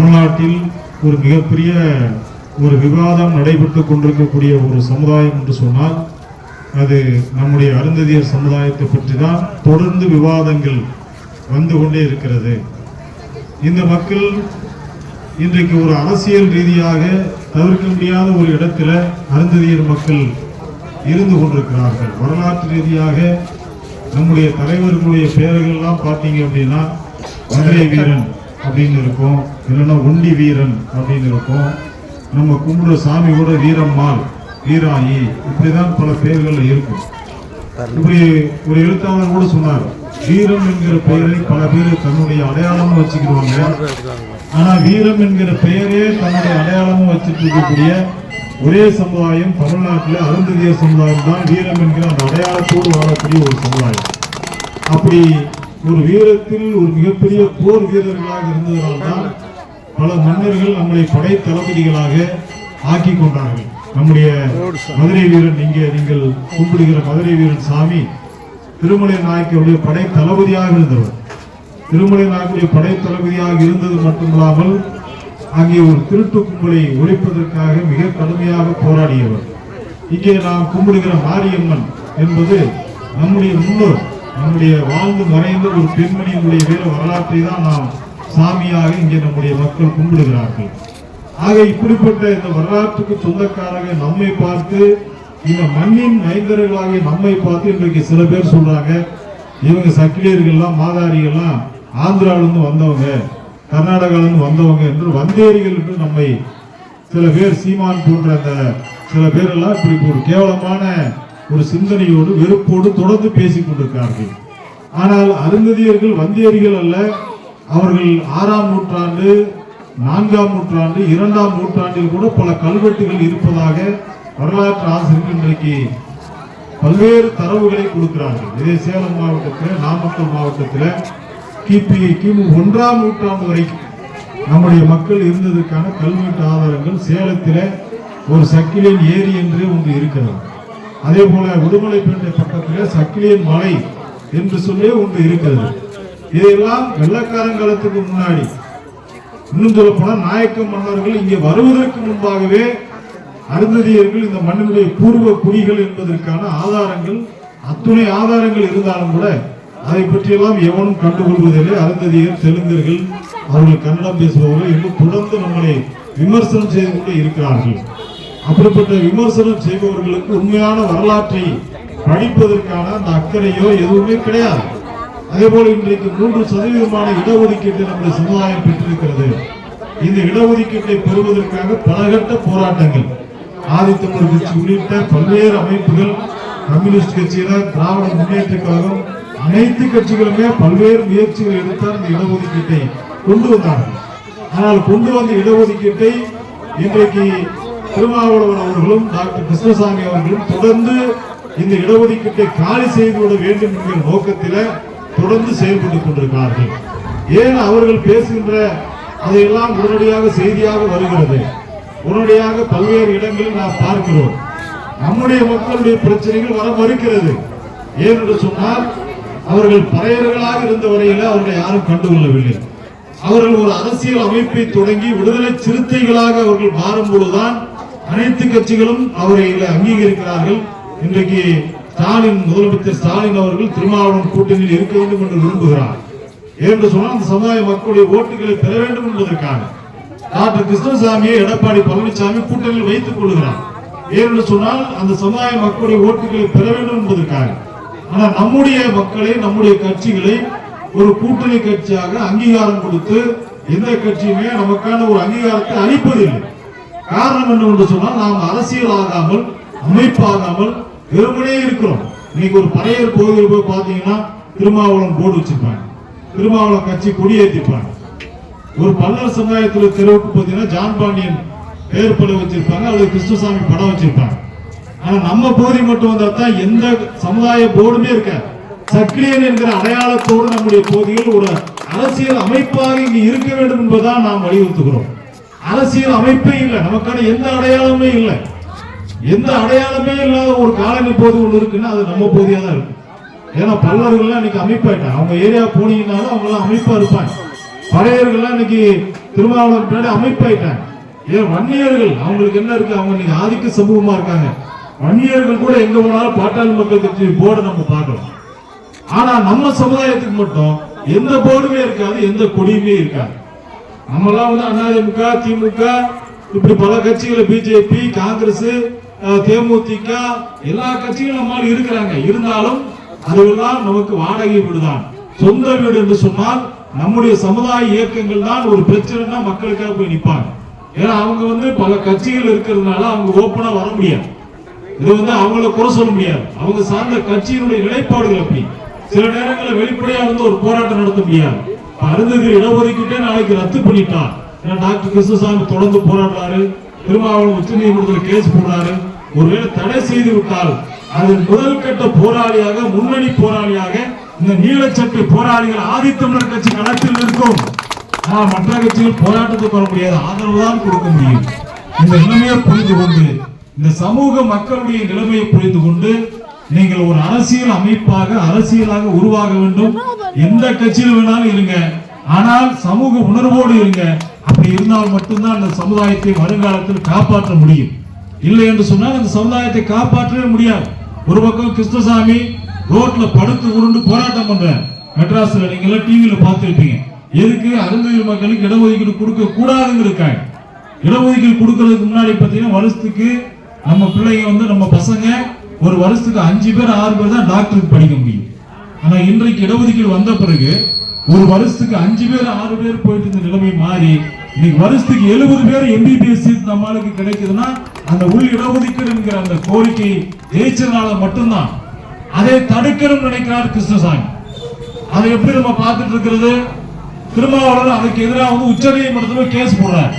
தமிழ்நாட்டில் ஒரு மிகப்பெரிய ஒரு விவாதம் நடைபெற்று கொண்டிருக்கக்கூடிய ஒரு சமுதாயம் என்று சொன்னால் அது நம்முடைய அருந்ததியர் சமுதாயத்தை பற்றி தான் தொடர்ந்து விவாதங்கள் வந்து கொண்டே இருக்கிறது. இந்த மக்கள் இன்றைக்கு ஒரு அரசியல் ரீதியாக தவிர்க்க முடியாத ஒரு இடத்துல அருந்ததியர் மக்கள் இருந்து கொண்டிருக்கிறார்கள். வரலாற்று ரீதியாக நம்முடைய தலைவர்களுடைய பெயர்கள்லாம் பார்த்தீங்க அப்படின்னா மதுரை வீரன் அப்படின்னு இருக்கும். இல்லைன்னா ஒண்டி வீரன் அப்படின்னு இருக்கும். நம்ம கும்பிடுற சாமி கூட வீரம்மாள் வீராயி இப்படிதான் பல பெயர்கள் இருக்கும். இப்படி ஒரு எழுத்தாளர் கூட சொன்னார் வீரம் என்கிற பெயரை பல பேர் தன்னுடைய அடையாளமும் வச்சுக்கிடுவாங்க. ஆனா வீரம் என்கிற பெயரே தன்னுடைய அடையாளமும் வச்சுட்டு இருக்கக்கூடிய ஒரே சமுதாயம் தமிழ்நாட்டில் அருந்ததிய சமுதாயம் தான் வீரம் என்கிற அந்த அடையாளத்தோடு வாழக்கூடிய ஒரு சமுதாயம். அப்படி ஒரு வீரத்தில் ஒரு மிகப்பெரிய போர் வீரர்களாக இருந்ததனால்தான் பல மன்னர்கள் நம்முடைய படை தளபதிகளாக ஆக்கி கொண்டார்கள். நம்முடைய மதுரை வீரன் இங்கே நீங்கள் கும்பிடுகிற மதுரை வீரன் சாமி திருமலை நாயக்கருடைய படை தளபதியாக இருந்தவர். திருமலை நாயக்குடைய படை தளபதியாக இருந்தது மட்டுமில்லாமல் அங்கே ஒரு திருட்டு கும்பலை ஒழிப்பதற்காக மிக கடுமையாக போராடியவர். இங்கே நாம் கும்பிடுகிற மாரியம்மன் என்பது நம்முடைய முன்னோர் நம்முடைய வாழ்ந்து மறைந்த ஒரு பெண்மணியினுடைய வேறு வரலாற்றை தான் நாம் சாமியாக இங்கே நம்முடைய மக்கள் கும்பிடுகிறார்கள். ஆக இப்படிப்பட்ட இந்த வரலாற்றுக்கு சொந்தக்காரங்க நம்மை பார்த்து இந்த மண்ணின் மைந்தர்களாகிய நம்மை பார்த்து இன்றைக்கு சில பேர் சொல்றாங்க இவங்க சக்கிலியர்கள்லாம் மாதாரிகள்லாம் ஆந்திராவிலிருந்து வந்தவங்க கர்நாடகாவிலிருந்து வந்தவங்க என்று வந்தேரிகள் என்று நம்மை சில பேர் சீமான் போன்ற அந்த சில பேர் எல்லாம் இப்படி ஒரு கேவலமான ஒரு சிந்தனையோடு வெறுப்போடு தொடர்ந்து பேசிக் கொண்டிருக்கிறார்கள். ஆனால் அருந்ததியர்கள் வந்தியர்கள் அல்ல. அவர்கள் ஆறாம் நூற்றாண்டு நான்காம் நூற்றாண்டு இரண்டாம் நூற்றாண்டில் கூட பல கல்வெட்டுகள் இருப்பதாக வரலாற்று ஆசிரியர்கள் இன்றைக்கு பல்வேறு தரவுகளை கொடுக்கிறார்கள். இதே சேலம் மாவட்டத்தில் நாமக்கல் மாவட்டத்தில் கிபி கிமு ஒன்றாம் நூற்றாண்டு வரைக்கும் நம்முடைய மக்கள் இருந்ததற்கான கல்வெட்டு ஆதாரங்கள் சேலத்தில் ஒரு சக்கிலியன் ஏரி என்று ஒன்று இருக்கிறது. அதே போல உடுமலைப்பேட்டை பக்கத்தில் சக்கிலியன் மலை என்று சொல்லி ஒன்று இருக்கிறது. இதையெல்லாம் வெள்ளக்காரங்காலத்துக்கு முன்னாடி இன்னும் சொல்ல போனால் நாயக்க மன்னர்கள் இங்கே வருவதற்கு முன்பாகவே அருந்ததியர்கள் இந்த மண்ணினுடைய பூர்வ குடிகள் என்பதற்கான ஆதாரங்கள் அத்துணை ஆதாரங்கள் இருந்தாலும் கூட அதை பற்றியெல்லாம் எவனும் கண்டுகொள்வதில்லை. அருந்ததியர் தெலுங்கர்கள் அவர்கள் கன்னடம் பேசுபவர்கள் என்று தொடர்ந்து நம்மளை விமர்சனம் செய்து கொண்டே இருக்கிறார்கள். அப்படிப்பட்ட விமர்சனம் செய்பவர்களுக்கு உண்மையான வரலாற்றை படிப்பதற்கான அந்த அக்கறையோ எதுவுமே கிடையாது. அதே போல இன்றைக்கு மூன்று சதவீதமான இடஒதுக்கீட்டை நம்முடைய சமுதாயம் பெற்றிருக்கிறது. இந்த இடஒதுக்கீட்டை பெறுவதற்காக பலகட்ட போராட்டங்கள். ஆதித்தமிழ் கட்சி உள்ளிட்ட பல்வேறு அமைப்புகள் கம்யூனிஸ்ட் கட்சியினர் திராவிட முன்னேற்ற கழகம் அனைத்து கட்சிகளுமே பல்வேறு முயற்சிகள் எடுத்தால் இந்த இடஒதுக்கீட்டை கொண்டு வந்தார்கள். ஆனால் கொண்டு வந்த இடஒதுக்கீட்டை இன்றைக்கு திருமாவளவன் அவர்களும் டாக்டர் கிருஷ்ணசாமி அவர்களும் தொடர்ந்து இந்த இடஒதுக்கீட்டை காலி செய்து விட வேண்டும் என்கிற நோக்கத்தில் தொடர்ந்து செயல்பட்டுக் கொண்டிருக்கிறார்கள். ஏன் அவர்கள் பேசுகின்ற அதையெல்லாம் உடனடியாக செய்தியாக வருகிறது. உடனடியாக பல்வேறு இடங்களில் நாம் பார்க்கிறோம். நம்முடைய மக்களுடைய பிரச்சனைகள் வர மறுக்கிறது. ஏனென்று சொன்னால் அவர்கள் பறையர்களாக இருந்த வரையில் அவர்களை யாரும் கண்டுகொள்ளவில்லை. அவர்கள் ஒரு அரசியல் அமைப்பை தொடங்கி விடுதலை சிறுத்தைகளாக அவர்கள் மாறும்போதுதான் அனைத்து கட்சிகளும் அவரை அங்கீகரிக்கிறார்கள். இன்றைக்கு ஸ்டாலின் முதலமைச்சர் ஸ்டாலின் அவர்கள் திருமாவளவன் கூட்டணியில் இருக்க வேண்டும் என்று விரும்புகிறார். என்று சொன்னால் அந்த சமுதாய மக்களுடைய ஓட்டுகளை பெற வேண்டும் என்பதற்காக. டாக்டர் கிருஷ்ணசாமியை எடப்பாடி பழனிசாமி கூட்டணியில் வைத்துக் கொள்கிறார். ஏனென்று சொன்னால் அந்த சமுதாய மக்களுடைய ஓட்டுகளை பெற வேண்டும் என்பதற்காக. ஆனால் நம்முடைய மக்களை நம்முடைய கட்சிகளை ஒரு கூட்டணி கட்சியாக அங்கீகாரம் கொடுத்து எந்த கட்சியுமே நமக்கான ஒரு அங்கீகாரத்தை அளிப்பதில்லை. காரணம் என்ன என்று சொன்னால் நாம் அரசியல் ஆகாமல் அமைப்பாகாமல் வெறுமனே இருக்கிறோம். இன்னைக்கு ஒரு பறையர் கோவில் போய் பார்த்தீங்கன்னா திருமாவளம் போர்டு வச்சிருப்பாங்க. திருமாவளம் கட்சி கொடியேற்றிப்பாங்க. ஒரு பல்லர் சமுதாயத்தில் தெருவுக்கு பார்த்தீங்கன்னா ஜான் பாண்டியன் பேர் படம் வச்சிருப்பாங்க அல்லது கிருஷ்ணசாமி படம் வச்சிருப்பாங்க. ஆனா நம்ம பகுதி மட்டும் வந்தா தான் எந்த சமுதாய போர்டுமே இருக்க சக்கிலியன் என்கிற அடையாளத்தோடு நம்முடைய பகுதியில் ஒரு அரசியல் அமைப்பாக இங்கு இருக்க வேண்டும் என்பதுதான் நாம் வலியுறுத்துகிறோம். அரசியல் அமைப்பே இல்லை. நமக்கான எந்த அடையாளமே இல்லை. எந்த அடையாளமே இல்லாத ஒரு காலனி பகுதி ஒன்று இருக்குன்னா அது நம்ம போதியாக தான் இருக்கும் ஏன்னா பல்லவர்கள்லாம் இன்னைக்கு அமைப்பாயிட்டாங்க. அவங்க ஏரியா போனீங்கன்னாலும் அவங்களாம் அமைப்பா இருப்பாங்க. பழையர்கள்லாம் இன்னைக்கு திருமாவளவன் பின்னாடி அமைப்பாயிட்டாங்க. ஏன் வன்னியர்கள் அவங்களுக்கு என்ன இருக்கு? அவங்க இன்னைக்கு ஆதிக்க சமூகமா இருக்காங்க. வன்னியர்கள் கூட எங்க போனாலும் பாட்டாளி மக்கள் கட்சி போர்டை நம்ம பார்க்கலாம் ஆனா நம்ம சமுதாயத்துக்கு மட்டும் எந்த போர்டுமே இருக்காது எந்த கொடியுமே இருக்காது. நம்மலாம் வந்து அதிமுக திமுக இப்படி பல கட்சிகள் பிஜேபி காங்கிரஸ் தேமுதிக எல்லா கட்சிகளும் நம்மால் இருக்கிறாங்க. இருந்தாலும் அதுவெல்லாம் நமக்கு வாடகை வீடுதான். சொந்த வீடு என்று சொன்னால் நம்முடைய சமுதாய இயக்கங்கள் தான் ஒரு பிரச்சனைனா மக்களுக்காக போய் நிற்பாங்க. ஏன்னா அவங்க வந்து பல கட்சிகள் இருக்கிறதுனால அவங்க ஓப்பனா வர முடியாது. இது வந்து அவங்கள குறை சொல்ல முடியாது. அவங்க சார்ந்த கட்சியினுடைய நிலைப்பாடுகள் அப்படி. சில நேரங்களில் வெளிப்படையா வந்து ஒரு போராட்டம் நடத்த முடியாது. அருந்ததி இடஒதுக்கீட்டே நாளைக்கு ரத்து பண்ணிட்டார். ஏன்னா டாக்டர் கிருஷ்ணசாமி தொடர்ந்து போராடுறாரு. திருமாவளவன் உச்ச நீதிமன்றத்தில் கேஸ் போடுறாரு. ஒருவேளை தடை செய்து விட்டால் அதன் முதல் கட்ட போராளியாக முன்னணி போராளியாக இந்த நீலச்சட்டை போராளிகள் ஆதித்தமிழர் கட்சி களத்தில் நிற்கும். ஆனால் மற்ற கட்சிகள் போராட்டத்துக்கு வர முடியாது. ஆதரவு தான் கொடுக்க முடியும். இந்த நிலைமையை புரிந்து கொண்டு இந்த சமூக மக்களுடைய நிலைமையை புரிந்து கொண்டு நீங்கள் ஒரு அரசியல் அமைப்பாக அரசியலாக உருவாக வேண்டும். எந்த கட்சியில் வேணாலும் இருங்க. ஆனால் சமூக உணர்வோடு இருங்க. அப்படி இருந்தால் மட்டும்தான் அந்த சமுதாயத்தை வருங்காலத்தில் காப்பாற்ற முடியும். இல்லை என்று சொன்னால் அந்த சமுதாயத்தை காப்பாற்றவே முடியாது. ஒரு பக்கம் கிருஷ்ணசாமி ரோட்ல படுத்து உருண்டு போராட்டம் பண்ற மெட்ராஸ்ல நீங்க எல்லாம் டிவியில பார்த்துருப்பீங்க. எதுக்கு அருந்ததி மக்களுக்கு இடஒதுக்கீடு கொடுக்க கூடாதுங்கிறதுக்காக. இடஒதுக்கீடு கொடுக்கறதுக்கு முன்னாடி பார்த்தீங்கன்னா வருஷத்துக்கு நம்ம பிள்ளைங்க வந்து நம்ம பசங்க ஒரு வருஷத்துக்கு அஞ்சு பேர் ஆறு பேர் தான் டாக்டருக்கு படிக்க முடியும். ஆனா இன்றைக்கு இடஒதுக்கீடு வந்த பிறகு ஒரு வருஷத்துக்கு அஞ்சு பேர் ஆறு பேர் போயிட்டு இருந்த நிலைமை மாறி இன்னைக்கு வருஷத்துக்கு எழுபது பேர் எம்பிபிஎஸ் சீட் நம்மளுக்கு கிடைக்குதுன்னா அந்த உள் இடஒதுக்கீடு என்கிற அந்த கோரிக்கை ஜெயிச்சதுனால மட்டும்தான். அதை தடுக்கணும்னு நினைக்கிறார் கிருஷ்ணசாமி. அதை எப்படி நம்ம பார்த்துட்டு இருக்கிறது? திருமாவளவன் அதுக்கு எதிராக வந்து உச்ச நீதிமன்றத்துல கேஸ் போடுறாரு.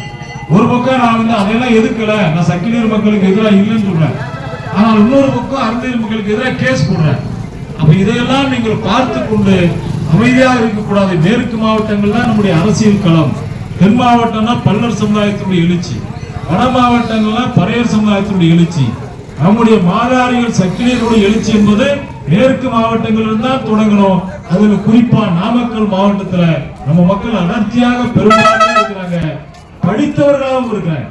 ஒரு பக்கம் நான் வந்து அதையெல்லாம் எதுக்கல நான் சக்கிலியர் மக்களுக்கு எதிராக இல்லைன்னு சொல்றேன். ஆனால் இன்னொரு பக்கம் அருந்தியர் மக்களுக்கு எதிராக கேஸ் போடுறேன் அப்ப இதையெல்லாம் நீங்கள் பார்த்து கொண்டு அமைதியாக இருக்கக்கூடாது. மேற்கு மாவட்டங்கள் தான் நம்முடைய அரசியல் களம். தென் மாவட்டம்னா பல்லர் சமுதாயத்தினுடைய எழுச்சி. வட மாவட்டங்கள்ல பறையர் சமுதாயத்தினுடைய எழுச்சி. நம்முடைய மாதாரிகள் சக்கிலியர்களுடைய எழுச்சி என்பது மேற்கு மாவட்டங்களில் தான் தொடங்கணும். அதுல குறிப்பா நாமக்கல் மாவட்டத்துல நம்ம மக்கள் அடர்த்தியாக பெரும்பாலும் இருக்கிறாங்க. படித்தவர்களாகவும் இருக்கிறாங்க.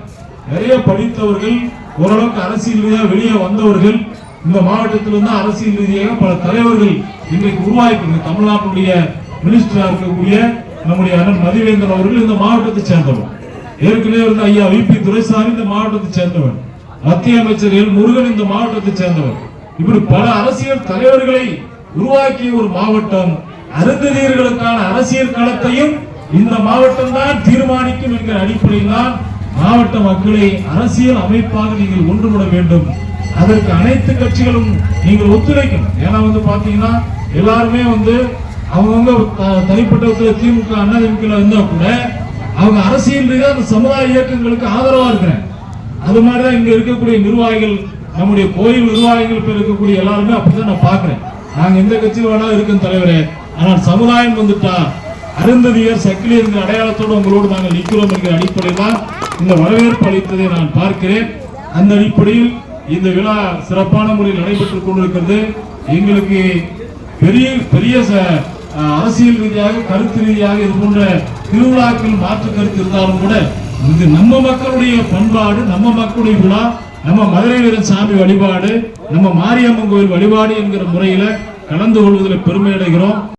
நிறைய படித்தவர்கள் ஓரளவுக்கு அரசியல் ரீதியாக வெளியே வந்தவர்கள் இந்த மாவட்டத்திலிருந்து அரசியல் ரீதியாக பல தலைவர்கள் இன்றைக்கு உருவாக்கி தமிழ்நாட்டுடைய மினிஸ்டரா இருக்கக்கூடிய நம்முடைய அண்ணன் மதிவேந்தன் அவர்கள் இந்த மாவட்டத்தை சேர்ந்தவர். ஏற்கனவே இருந்த ஐயா விபி துரைசாமி இந்த மாவட்டத்தை சேர்ந்தவர். மத்திய அமைச்சர் எல் முருகன் இந்த மாவட்டத்தை சேர்ந்தவர். இப்படி பல அரசியல் தலைவர்களை உருவாக்கிய ஒரு மாவட்டம் அருந்ததியர்களுக்கான அரசியல் களத்தையும் இந்த மாவட்டம் தான் தீர்மானிக்கும் என்கிற அடிப்படையில் தான் மாவட்ட மக்களை அரசியல் அமைப்பாக நீங்கள் ஒன்றுபட வேண்டும். அதற்கு அனைத்து கட்சிகளும் நீங்கள் ஒத்துழைக்கணும். ஏன்னா வந்து பாத்தீங்கன்னா எல்லாருமே வந்து அவங்கவுங்க த- தனிப்பட்ட திமுக அண்ணா திமுக இருந்தா கூட அவங்க அரசியல் ரீதியாக அந்த சமுதாய இயக்கங்களுக்கு ஆதரவா இருக்கிறேன் அது மாதிரிதான் இங்க இருக்கக்கூடிய நிர்வாகிகள் நம்முடைய கோயில் நிர்வாகிகள் இருக்கக்கூடிய எல்லாருமே அப்படிதான் நான் பாக்குறேன் நாங்க எந்த கட்சியில் வேணா இருக்கும் தலைவரே. ஆனால் சமுதாயம் வந்துட்டா அருந்ததியர் சக்கிலியர்கள் அடையாளத்தோடு உங்களோடு நாங்கள் நிற்கிறோம் என்கிற அடிப்படையில் தான் இந்த வரவேற்பு அளித்ததை நான் பார்க்கிறேன். அந்த அடிப்படையில் இந்த விழா சிறப்பான முறையில் நடைபெற்றுக் கொண்டிருக்கிறது. எங்களுக்கு பெரிய பெரிய ச- அரசியல் ரீதியாக கருத்து ரீதியாக இது போன்ற திருவிழாக்கள் மாற்று கருத்து இருந்தாலும் கூட இது நம்ம மக்களுடைய பண்பாடு நம்ம மக்களுடைய விழா நம்ம மதுரை வீரன் சாமி வழிபாடு நம்ம மாரியம்மன் கோயில் வழிபாடு என்கிற முறையில கலந்து கொள்வதில் பெருமை அடைகிறோம்.